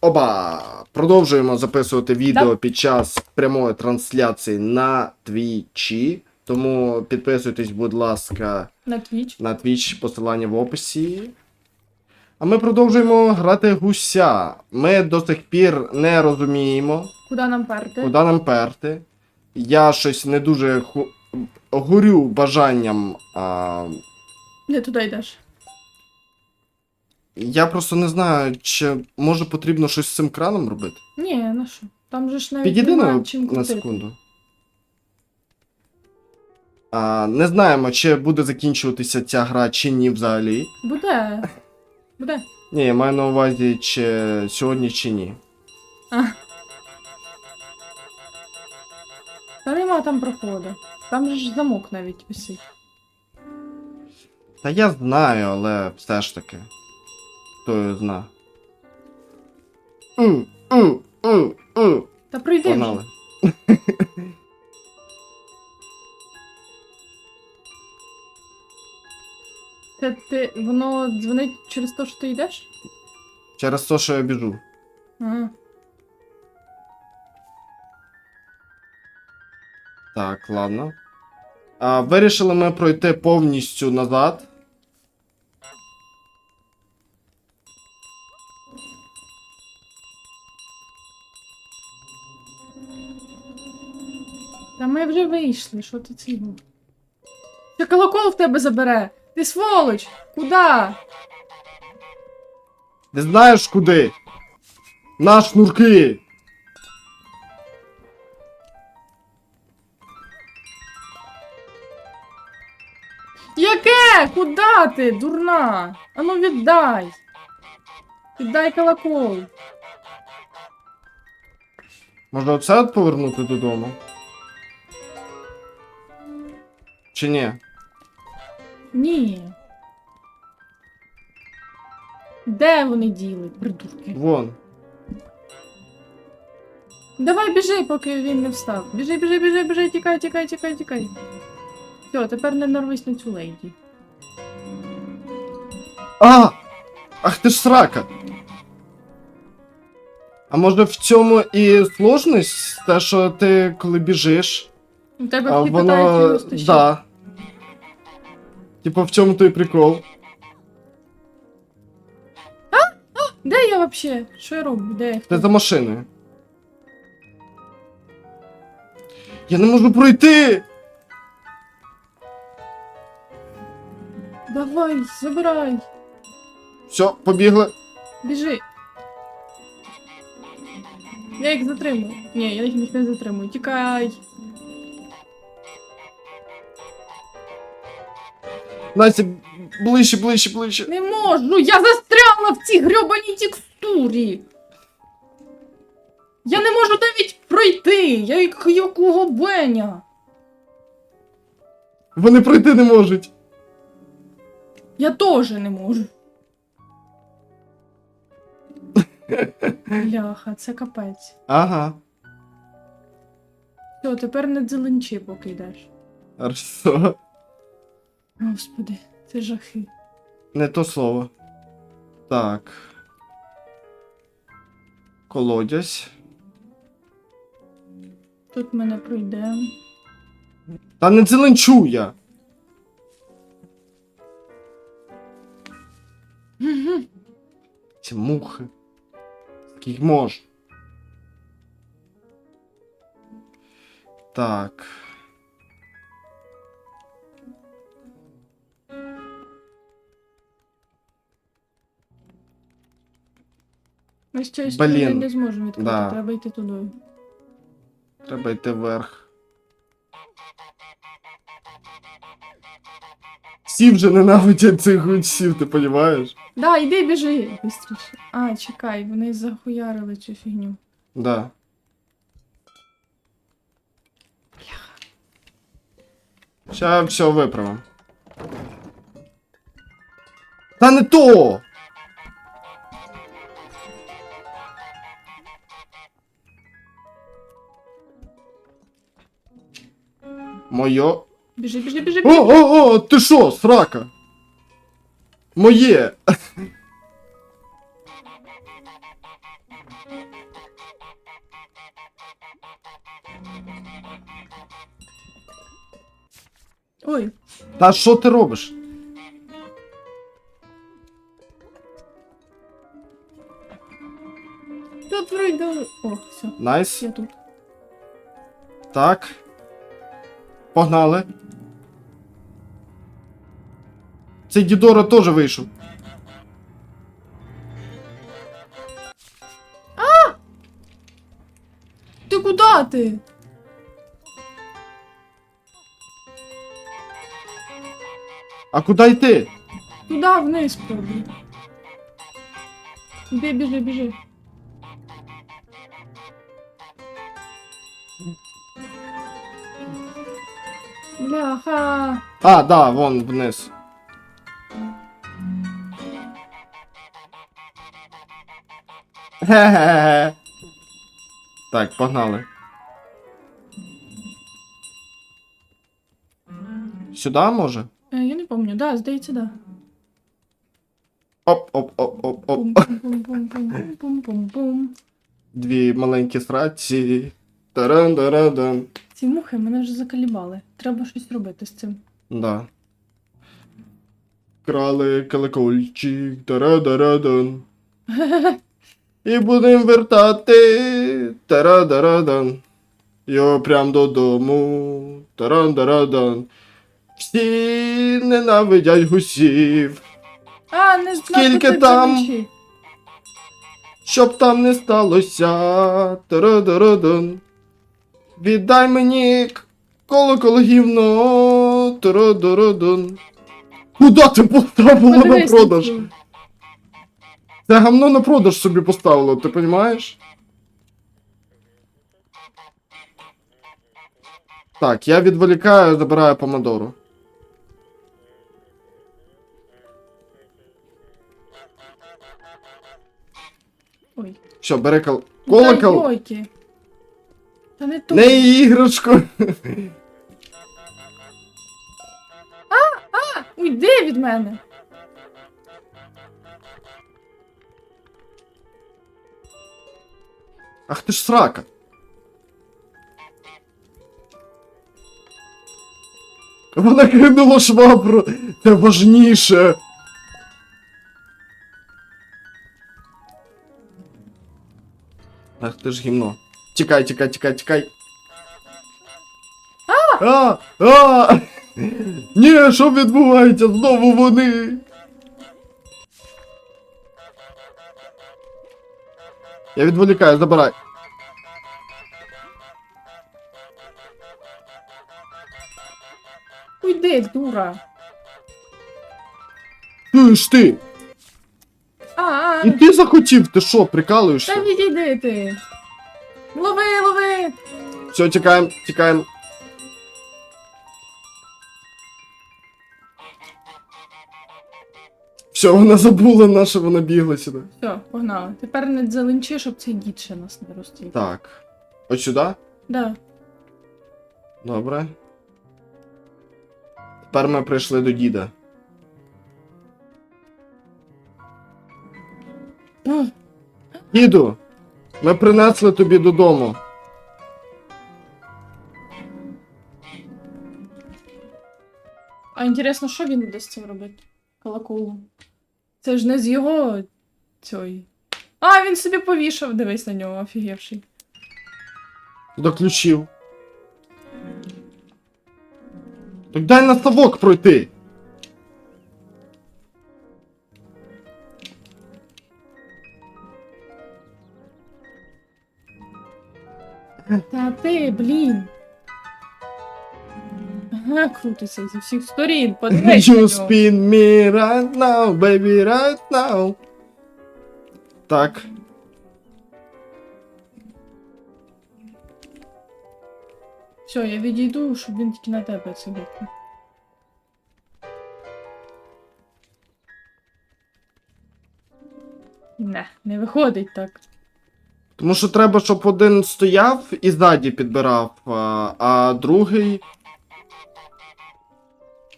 Оба! Продовжуємо записувати відео під час прямої трансляції на Твічі. Тому підписуйтесь, будь ласка, На Twitch. на Twitch, посилання в описі. А ми продовжуємо грати гуся. Ми до сих пір не розуміємо, Куди нам перти? куди нам перти. Я щось не дуже ху... горю бажанням. А... Не туди йдеш. Я просто не знаю, чи може потрібно щось з цим краном робити. Ні, на що? Там же ж навіть Підійди немає на, чим на крутити. секунду. А, не знаємо, чи буде закінчуватися ця гра, чи ні взагалі. Буде. Буде. Ні, я маю на увазі, чи сьогодні, чи ні. А. Та нема там проходу. Там же ж замок навіть висить. Та я знаю, але все ж таки. Хто його зна. М, м, м, м. Та Погнали. вже. Це ти, воно дзвонить через те, що ти йдеш? Через те, що я біжу. Ага. Так, ладно. А, вирішили ми пройти повністю назад. Та ми вже вийшли, що ти ціло? Це колокол в тебе забере! Ти сволоч! Куда? Ти знаєш куди? На шнурки! Яке? Куда ти, дурна? Ану віддай! Віддай колокол! Може оце от повернути додому? Чи ні? Ні. Де вони діли, придурки? Вон. Давай біжи, поки він не встав. Біжи, біжи, біжи, біжи, тікай, тікай, тікай, тікай. Все, тепер не нарвись на цю лейді. А! Ах ти ж срака! А може в цьому і сложність? Те, що ти коли біжиш, У тебе а всі питають воно. Да. Типа в цьому той прикол. А? А? Де я вообще? Що я роблю? Де я? Ти за машиною. Я не можу пройти! Давай, забирай. Все, побігли. Біжи. Я їх затримую. Ні, я їх не затримую. Тікай. Настя, ближче, ближче, ближче. Не можу! Я застряла в цій грьобаній текстурі. Я не можу навіть пройти. Я як якого беня. Вони пройти не можуть. Я теж не можу. Бляха, це капець. Ага. Все, тепер не дзеленчи, поки йдеш. Хорошо. Господи, це жахи. Не то слово. Так. Колодязь. Тут ми не пройдемо. Та не зеленчу я. Ці мухи. Скільки мож. Так. Ми з цієї Блін. не зможемо відкрити, Да. треба йти туди. Треба йти вверх. Всі вже ненавидять цих гудців, ти розумієш? Да, йди біжи быстріше. А, чекай, вони захуярили цю фігню. Да. Ща все виправимо. Та не то! Моє. Біжи, біжи, біжи, біжи. О, о, о, ти що, срака? Моє. Ой. Та що ти робиш? Тут пройду. О, все. Найс. Я тут. Так. Погнали. Цей Дідора теж вийшов. Ти куди ти? А куди йти? Туди вниз пробуй. Біжи, біжи, біжи. Бляха. А, да, вон вниз. Ге-ге-ге. Так, погнали. Сюди може? Е, я не пам'ятаю, да, здається, да. Оп-оп-оп-оп-оп. Пум-пум-пум-пум-пум-пум-пум. Дві маленькі сраці. Таран-дарадан. Ці мухи мене вже закалібали. Треба щось робити з цим. Да. Крали колокольчик, тарадарадан. І будем вертати, тарадарадан. Його прям додому, тарандарадан. Всі ненавидять гусів, А, не знаю, Скільки там? щоб там не сталося. Тарадарадан. Віддай мені к- колокол гівно. Тарадарадан. Куда ти поставила на продаж? Це гамно на продаж собі поставило, ти розумієш? Так, я відволікаю, забираю помидору. Ой. Все, бери кол... Дай колокол. Та не то. Не іграшку. Уйди від мене. Ах ти ж срака. Вона кинула швабру. Це важніше. Ах ти ж гімно. Тікай, тікай, тікай, тікай. А! А! А! Ні, що відбувається? Знову вони. Я відволікаю, забирай. Уйди, дура. Чуєш ти? А, І ти захотів, ти що, прикалуєшся? та відійди ти. Лови, лови. Все, тікаємо, тікаємо. Все, вона забула на що вона бігла сюди. Все, погнали. Тепер не зеленчи, щоб цей дід ще нас не розстріляв. Так. Ось сюди? Да. Добре. Тепер ми прийшли до діда. Діду, ми принесли тобі додому. А інтересно, що він буде з цим робити? Колоколом. Це ж не з його цієї. А, він собі повішав, дивись на нього, офігевший. До ключів. Так дай на ставок пройти. Ти, блін. Ага, крутиться зі всіх сторін, подивись You spin me right now, baby, right now. Так. Все, я відійду, щоб він тільки на тебе сидить. Не, не виходить так. Тому що треба, щоб один стояв і ззаді підбирав, а, другий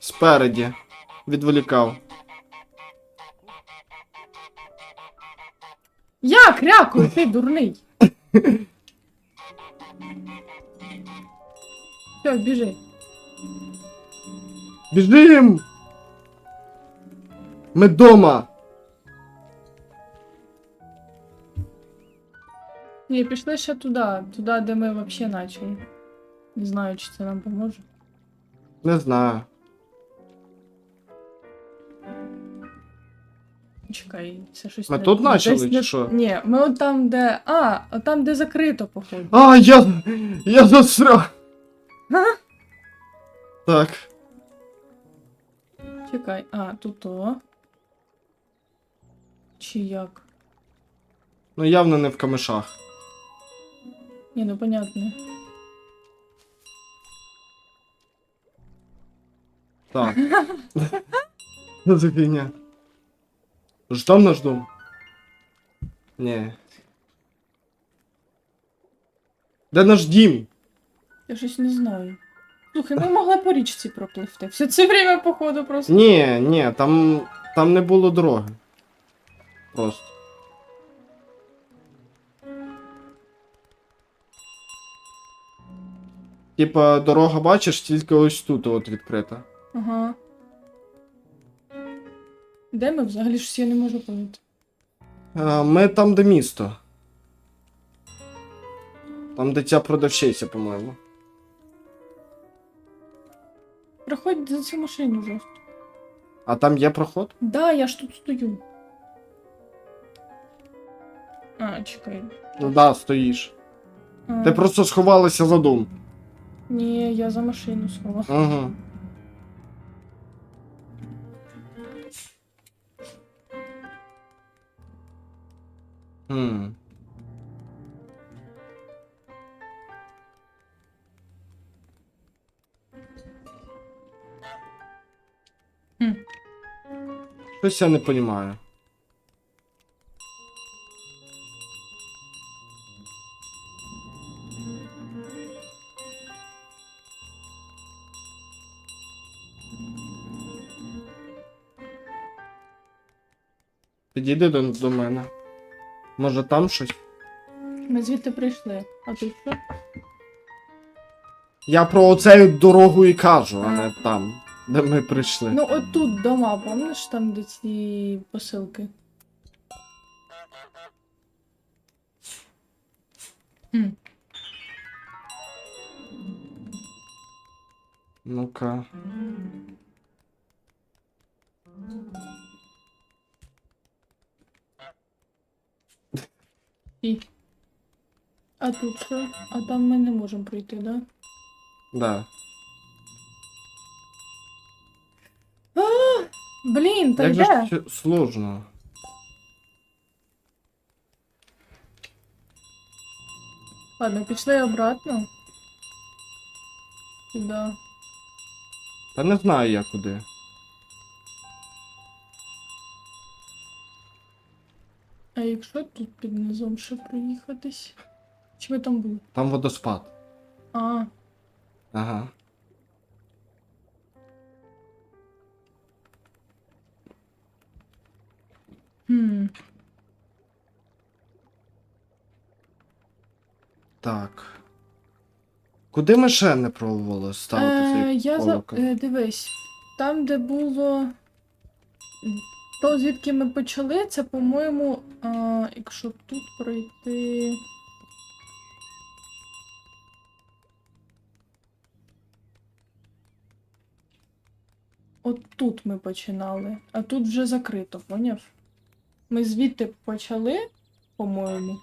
спереді відволікав. Як рякую, ти дурний. Все, біжи. Біжим! Ми дома! Ні, пішли ще туди, туди, де ми взагалі почали. Не знаю, чи це нам поможе. Не знаю. Чекай, це щось. Ми не- тут начали, десь чи не- що? Ні, ми от там, де. А, от там, де закрито, походу. А, я. Я застряг! Га? Так. Чекай, а, тут то. Чи як? Ну явно не в камешах. Ні, ну понятно. Так. Що за фігня? Ж там наш дом? Ні. Де наш дім? Я щось не знаю. Слухай, ми могли по річці пропливти. Все це время, походу, просто. Ні, ні, там. там не було дороги. Просто. Типа, дорога бачиш, тільки ось тут от відкрита. Ага. Де ми взагалі щось я не можу пам'ятати. А, ми там, де місто. Там, де ця продавщиця, по-моєму. Проходь за цю машину жорстко. А там є проход? Да, я ж тут стою. А, чекай. Ну да, стоїш. А, Ти просто сховалася за дом. Ні, я за машину сховала. Ага. Хм. Хм. Щось я не розумію. Підійди до, до мене. Може там щось? Ми звідти прийшли. А тут що? Я про оцю дорогу і кажу, а не там, де ми прийшли. Ну, от тут дома, помниш, там, де ці посилки? Хм. Ну-ка. І. А тут що? А там ми не можемо пройти, да? Да. Блін, та Як же йде. ж це сложно. Ладно, пішли обратно. Сюда. Та не знаю я куди. А якщо тут під низом ще проїхатись? Чи ми там були? Там водоспад. А, Ага. хм. Так. Куди ми ще не пробували ставити Е, цей я за... е, дивись, там, де було. То, звідки ми почали, це, по-моєму, якщо тут пройти. От тут ми починали, а тут вже закрито, поняв? Ми звідти почали, по-моєму.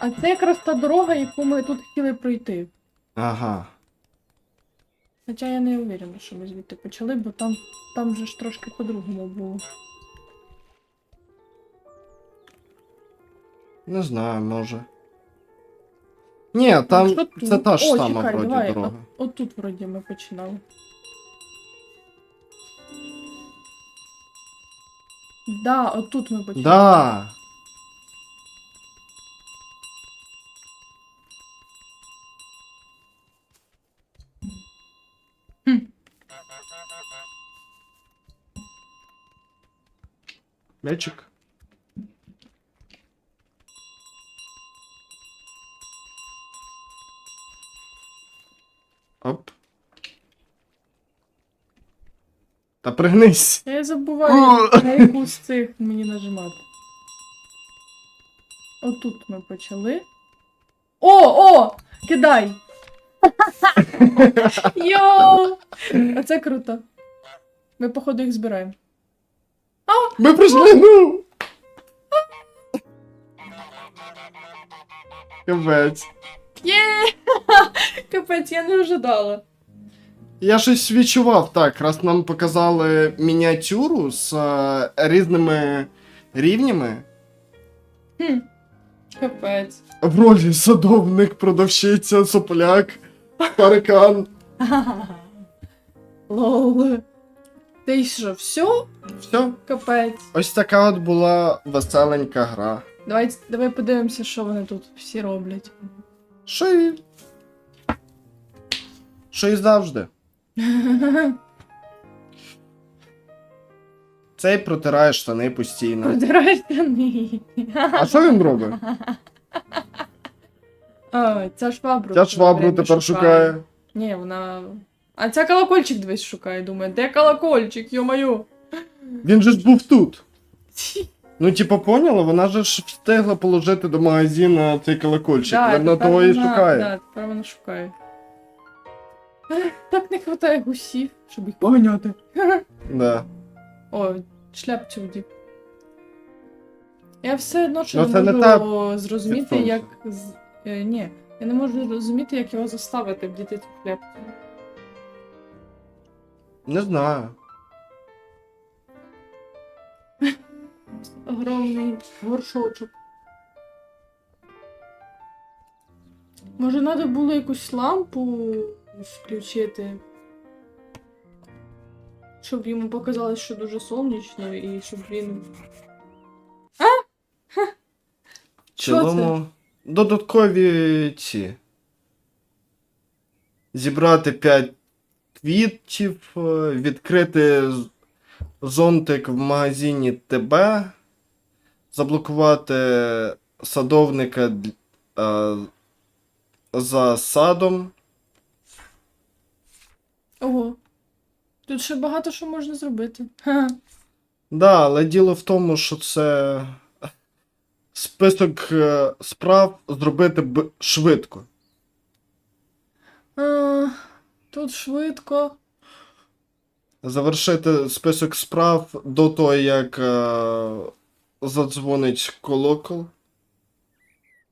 А це якраз та дорога, яку ми тут хотіли пройти. Ага. Хоча я не уверена, що ми звідти почали, бо там, там же ж трошки по-другому було. Не знаю, може. Ні, там тут- це та ж О, сама чекай, вроді давай, дорога. От, от тут вроді ми починали. Да, от тут ми починали. Да. Мячик. Оп. Та пригнись. Я забуваю, на яку з цих мені нажимати. Отут ми почали. О, о! Кидай! Йоу! Оце круто. Ми, походу, їх збираємо. Ми прийшли, ну! Капець. Є! Капець, я не ожидала. Я щось відчував так, раз нам показали мініатюру з е, різними рівнями. Хм. Капець. В ролі садовник, продавщиця, сопляк, парикан. Лол. Ти що, все? Все. Капець. Ось така от була веселенька гра. Давай, давай подивимося, що вони тут всі роблять. Що і. Що і завжди. Цей протирає штани постійно. Продирай штани. А що він робить? А, ця швабру. Ця швабру тепер шукає. Ні, вона. А ця колокольчик дивись шукає, думає, де колокольчик, йо-моє. Він же ж був тут. Ну, типа, поняла, вона же ж встигла положити до магазину цей колокольчик. Да, Вона тепер того і вона- шукає. Да, тепер вона шукає. Ех, Так не хватає гусів, щоб їх поганяти. Да. О, шляпцю вдів. Я все одно ще Ну, не це не можу та зрозуміти, як. з- Е, ні, я не можу зрозуміти, як його заставити вдіти цю шляпцю. Не знаю. Огромний горшочок. Може, треба було якусь лампу включити. Щоб йому показалось, що дуже сонячно, і щоб він. В Що це? цілому додаткові ці. Зібрати 5 квітів, е, відкрити зонтик в магазині ТБ, заблокувати садовника д- е, за садом. Ого. Тут ще багато що можна зробити. Ха. Да, але діло в тому, що це список е, справ зробити б швидко. А, тут швидко. Завершити список справ до того, як е, задзвонить колокол.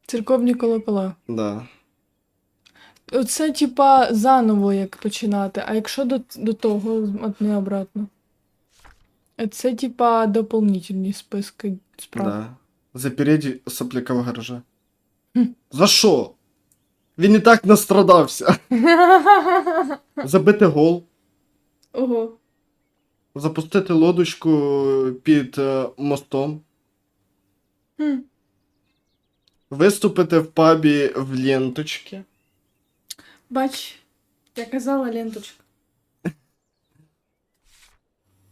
Церковні колокола. Да. Оце, типа, заново як починати, а якщо до, до того одне обратно. Це, типа, дополнительні списки справ. Да. Запереть сопляка в гараже. За що? Він і так настрадався. Забити гол, Ого. запустити лодочку під е, мостом, Хм. виступити в пабі в ленточки. Бач, я казала ленточка.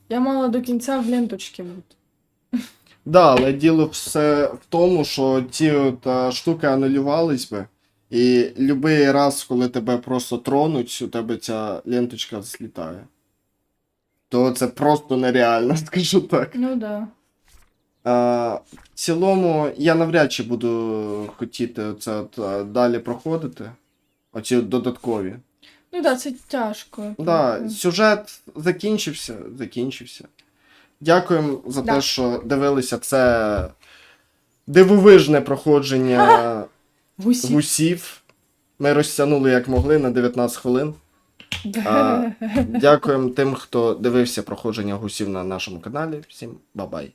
Я мала до кінця в ленточці бути. Да, але діло все в тому, що ці от е, штуки анулювались би. І будь-який раз, коли тебе просто тронуть, у тебе ця ленточка злітає. То це просто нереально, скажу так. Ну да. А, в цілому, я навряд чи буду хотіти це от, е, далі проходити. Оці от додаткові. Ну да, це тяжко. Да, сюжет закінчився, закінчився. Дякуємо за Да. те, що дивилися це дивовижне проходження гусів. гусів. Ми розтягнули як могли на 19 хвилин. А, Дякуємо тим, хто дивився проходження гусів на нашому каналі. Всім бабай.